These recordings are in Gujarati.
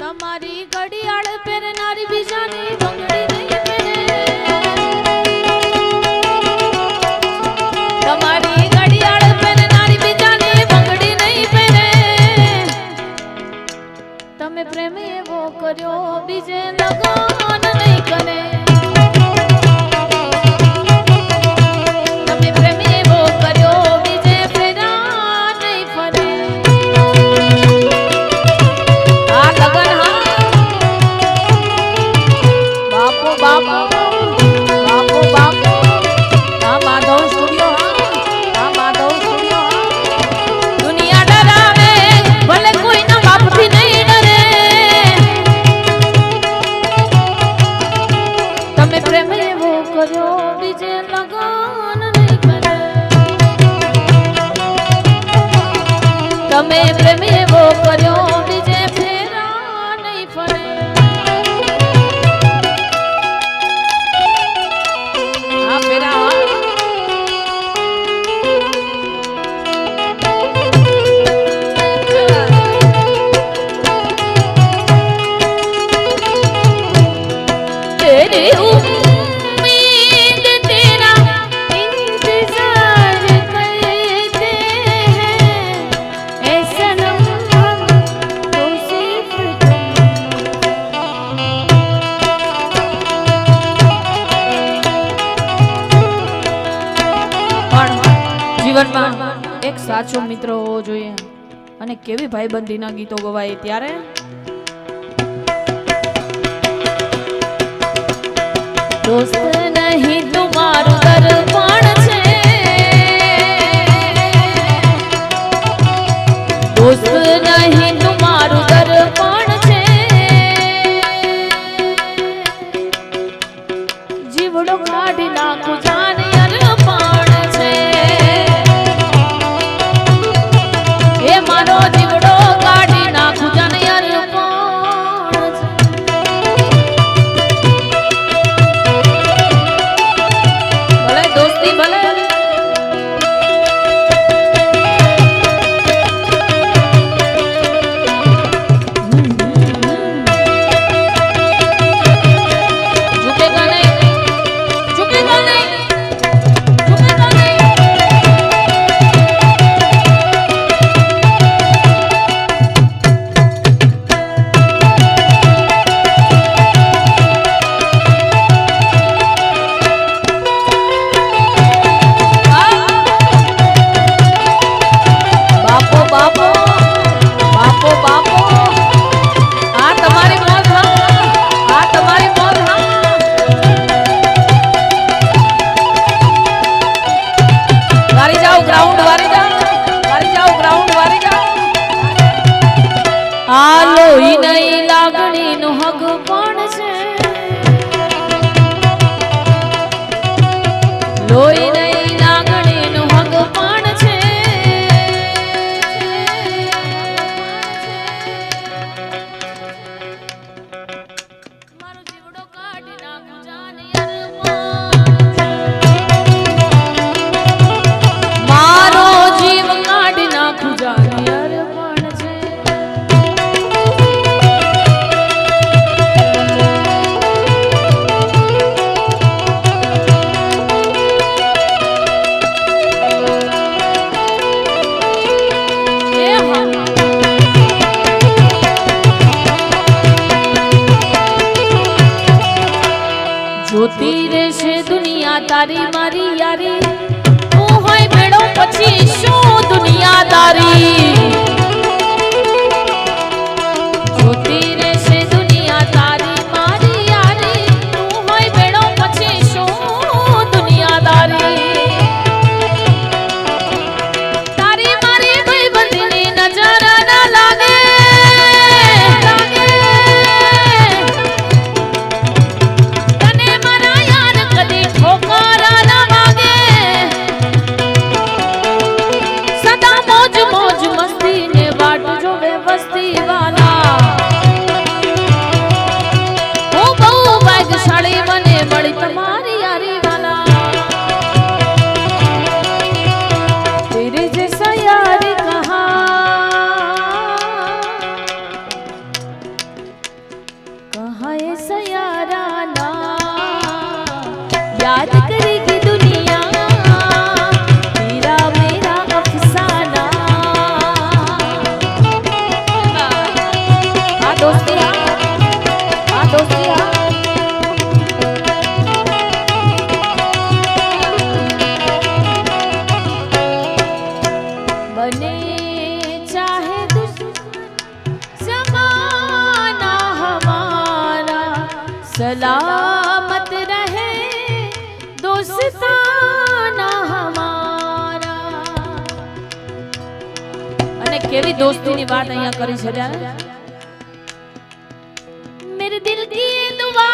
તમારી ઘડિયાળ પહેરનારી બીજાની બંગડી નહીં પહેરે. તમારી ઘડિયાળ પહેરનારી બીજાની બંગડી નહીં પહેરે. તમે પ્રેમ એવો કર્યો, બીજે લગો તમે પ્રેમ એવો કર્યો સાચો મિત્ર હોવો જોઈએ. અને કેવી ભાઈબંધીના ગીતો ગવાય ત્યારે? દોસ્ત નહીં તું મારું પીરે છે દુનિયા તારી મારી યારી. તું હોય મેળો પછી શું દુનિયા તારી सलामत रहे दोस्ताना हमारा અને કેવી દોસ્તીની વાત અહીંયા કરી છે दिल की दुआ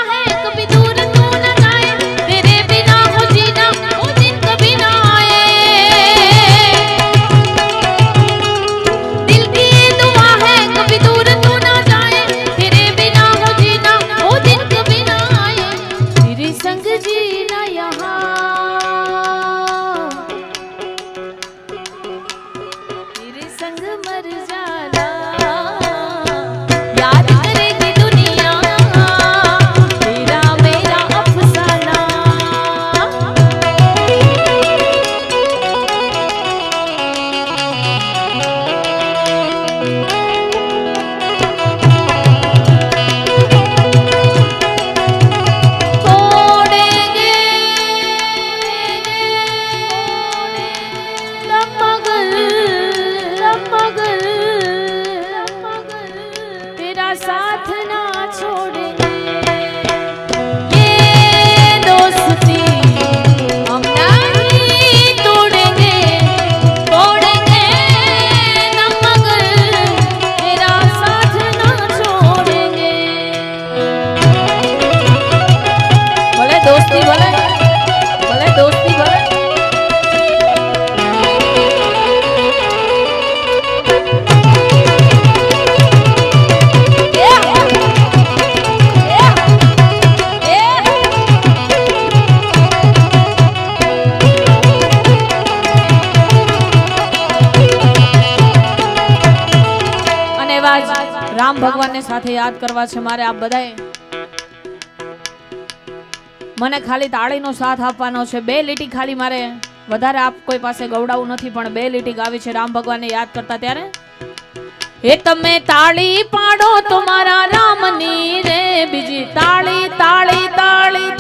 યાદ કરવા છે મારે આપ બધાએ. મને ખાલી તાળીનો સાથ આપવાનો છે. બે લીટી ખાલી મારે. વધારે આપ કોઈ પાસે ગવડાવું નથી, પણ બે લીટી ગાવી છે. રામ ભગવાનને યાદ કરતા ત્યારે. એ તમે તાળી પાડો તો મારા રામની રે. બીજી તાળી તાળી તાળી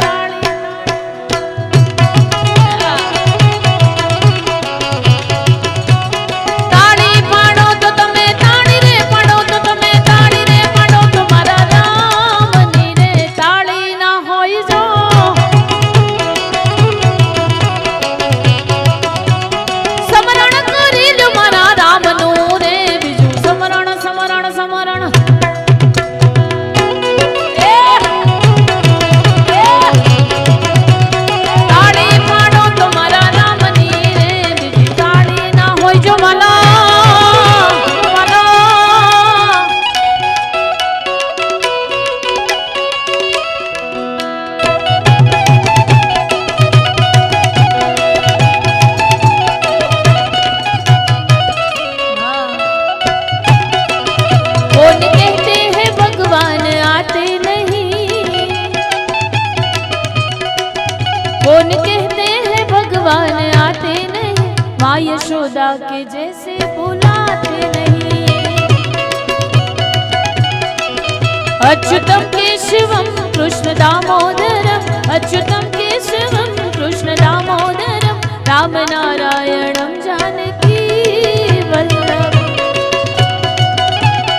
अच्युतं केशवं कृष्णदामोदरम् अच्युतं